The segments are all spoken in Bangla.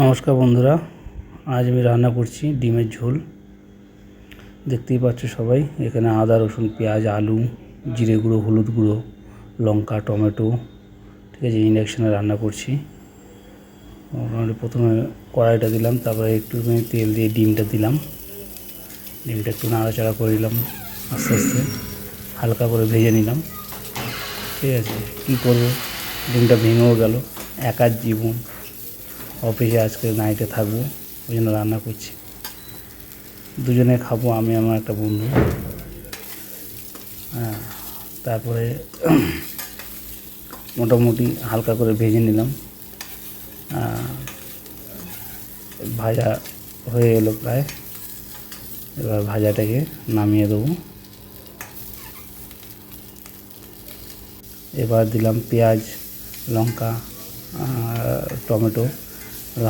নমস্কার বন্ধুরা, আজ আমি রান্না করছি ডিমের ঝোল। দেখতেই পাচ্ছ সবাই, এখানে আদা, রসুন, পেঁয়াজ, আলু, জিরে গুঁড়ো, হলুদ গুঁড়ো, লঙ্কা, টমেটো, ঠিক আছে ইন্ডাকশানে রান্না করছি। প্রথমে কড়াইটা দিলাম, তারপরে একটুখানি তেল দিয়ে ডিমটা দিলাম। ডিমটা একটু নাড়াচাড়া করে নিলাম, আস্তে আস্তে, হালকা করে ভেজে নিলাম। ঠিক আছে, কী করব? ডিমটা ভেঙেও গেল, একার জীবন। অফিসে আজকে নাইটে থাকব, ওই জন্য রান্না করছি। দুজনে খাব, আমি, আমার একটা বন্ধু। হ্যাঁ তারপরে মোটামুটি হালকা করে ভেজে নিলাম। ভাজা হয়ে এলো প্রায়। এবার ভাজাটাকে নামিয়ে দেবো। এবার দিলাম পেঁয়াজ, লঙ্কা টমেটো।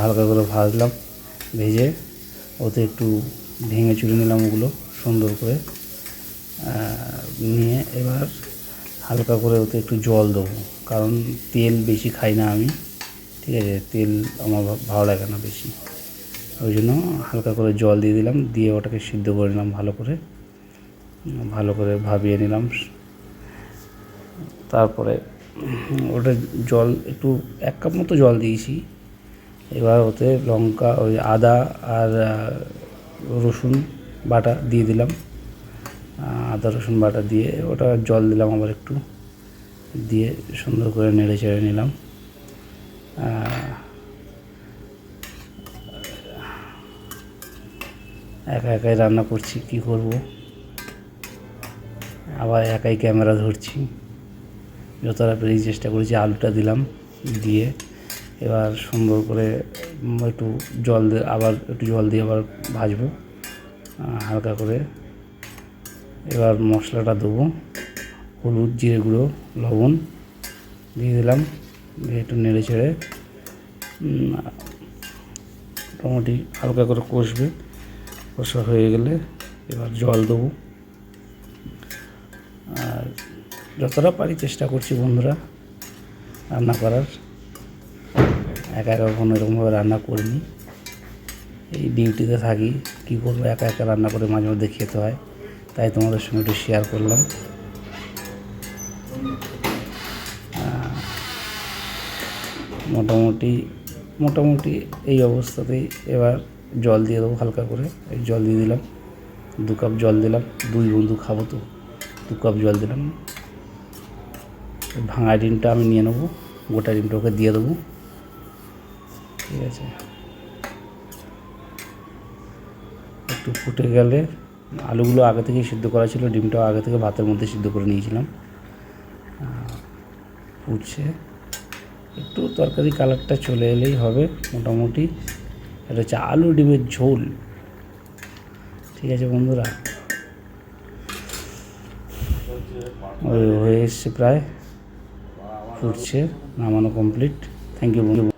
হালকা করে ভাজলাম, ভেজে ওতে একটু ভেঙে চুড়ে নিলাম ওগুলো সুন্দর করে। নিয়ে এবার হালকা করে ওতে একটু জল দেবো, কারণ তেল বেশি খাই না আমি, ঠিক আছে? তেল আমার ভালো লাগে না বেশি। ওই জন্য হালকা করে জল দিয়ে দিলাম, দিয়ে ওটাকে সিদ্ধ করে নিলাম ভালো করে। ভালো করে ভাবিয়ে নিলাম। তারপরে ওটা জল, একটু এক কাপ মতো জল দিয়েছি। এবার ওতে লঙ্কা, ওই আদা আর রসুন বাটা দিয়ে দিলাম। আদা, রসুন বাটা দিয়ে ওটা জল দিলাম আবার একটু। দিয়ে সুন্দর করে নেড়ে চেড়ে নিলাম। একা একাই রান্না করছি, কি করব? আবার একাই ক্যামেরা ধরছি। যতটা পেরেছি চেষ্টা করেছি, আলুটা দিলাম দিয়ে এবার সুন্দর করে একটু জল দিয়ে আবার একটু জল দিয়ে আবার ভাজবো হালকা করে। এবার মশলাটা দেবো হলুদ জিরে গুঁড়ো লবণ দিয়ে দিলাম দিয়ে একটু নেড়ে উম, মোটামুটি হালকা করে কষবে। কষা হয়ে গেলে এবার জল দেবো। আর যতটা পারি চেষ্টা করছি বন্ধুরা রান্না করার। একা একা কখনো এরকমভাবে রান্না করিনি। এই ডিউটিতে থাকি, কী করব, একা একা রান্না করে মাঝে মধ্যে খেতে হয়। তাই তোমাদের সঙ্গে একটু শেয়ার করলাম। মোটামুটি মোটামুটি এই অবস্থাতেই এবার জল দিয়ে দেবো হালকা করে। এই জল দিয়ে দিলাম, দু কাপ জল দিলাম, দুই বন্ধু খাব তো, দু কাপ জল দিলাম। ভাঙা ডিমটা আমি নিয়ে নেব, গোটা ডিমটা ওকে দিয়ে দেবো। ঠিক আছে। একটু ফুটে গেলে আলুগুলো আগে থেকেই সিদ্ধ করা ছিল, ডিমটাও আগে থেকে ভাতের মধ্যে সিদ্ধ করে নিয়েছিলাম। ফুটছে। একটু তরকারি কালারটা চলে এলেই হবে মোটামুটি। এটা হচ্ছে আলু ডিমের ঝোল। ঠিক আছে বন্ধুরা। ওই হয়ে এসছে প্রায়। ফুটছে, নামানো কমপ্লিট থ্যাংক ইউ বন্ধু।